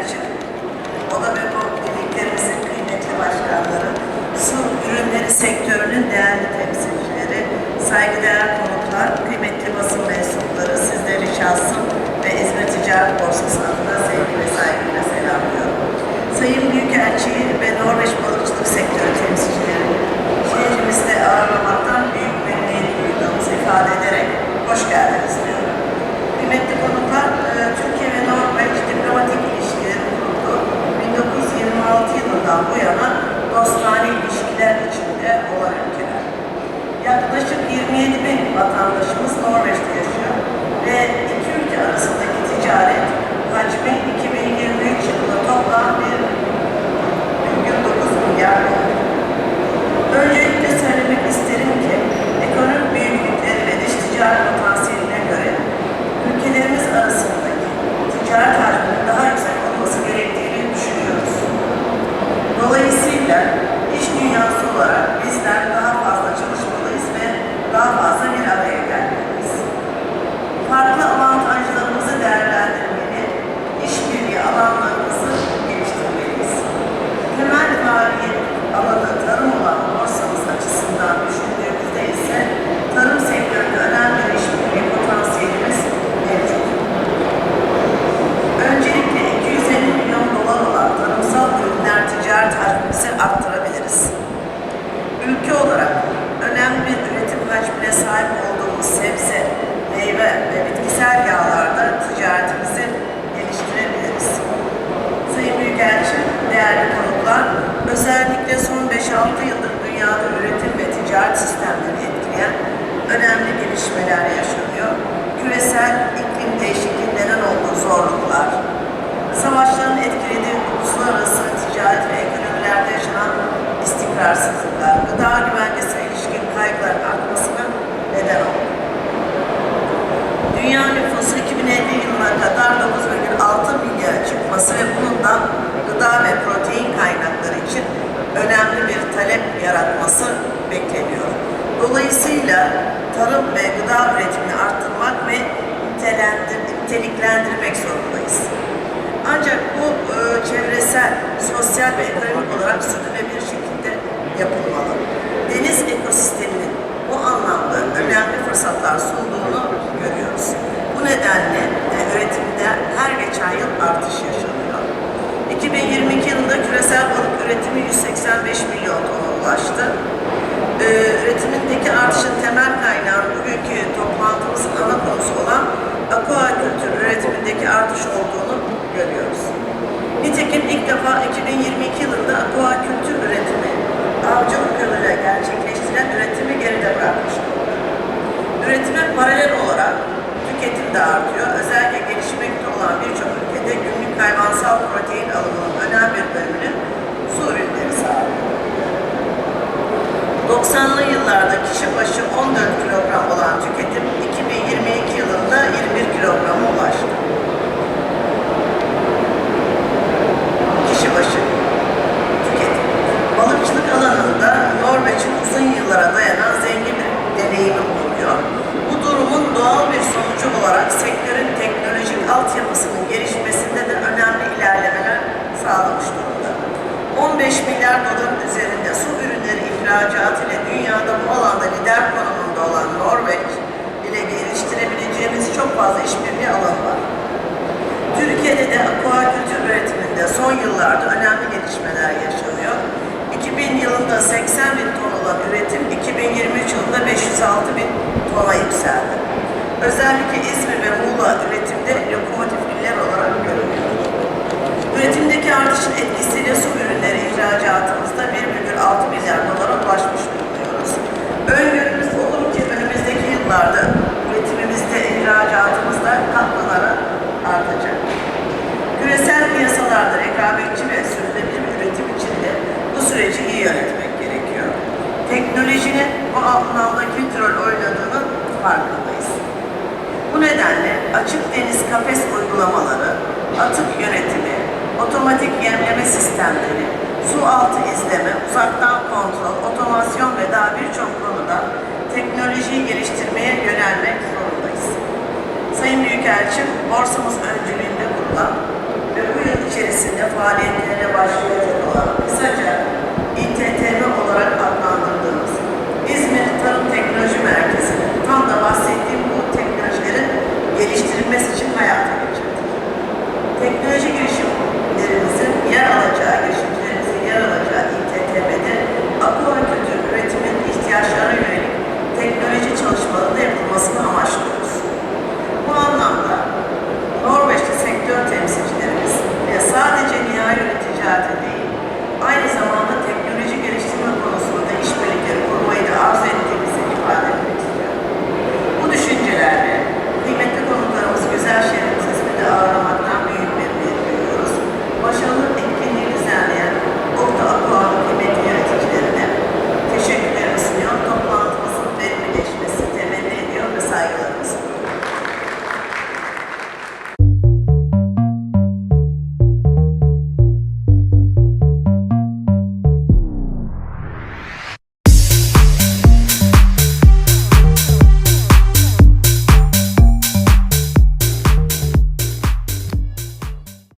Demirci, Oda ve bu birliklerimizin kıymetli başkanları, su ürünleri sektörünün değerli temsilcileri, saygıdeğer konukları, Yaklaşık 27 bin vatandaşımız Norveç'te yaşıyor ve iki ülke arasındaki ticaret hacmi 2023 yılında toplam bir 9 milyar oldu. Öncelikle söylemek isterim ki ekonomik büyüklükleri ve dış ticaret potansiyeline göre ülkelerimiz arasındaki ticaret hacminin daha yüksek olması gerektiğini düşünüyoruz. Dolayısıyla iş dünyası olarak paso yıllarda kişi başı 14 kilogram olan tüketim 2022 yılında 21 kilograma ulaştı. Kişi başı tüketim. Balıkçılık alanında Norveç'in uzun yıllara dayanan zengin bir deneyimi bulunuyor. Bu durumun doğal bir sonucu olarak sektörün teknolojik altyapısının gelişmesinde de önemli ilerlemeler sağlamış durumda. 15 milyar doların üzerinde su müracaat ile dünyada bu alanda lider konumunda olan Norveç ile geliştirebileceğimiz çok fazla işbirliği alanı var. Türkiye'de de akvakültür açık deniz kafes uygulamaları, atık yönetimi, otomatik yemleme sistemleri, su altı izleme, uzaktan kontrol, otomasyon ve daha birçok konuda teknolojiyi geliştirmeye yönelmek zorundayız. Sayın Büyükelçim, borsamız öncülüğünde kurulan ve bu yıl içerisinde faaliyetlerine başlayacak olan kısaca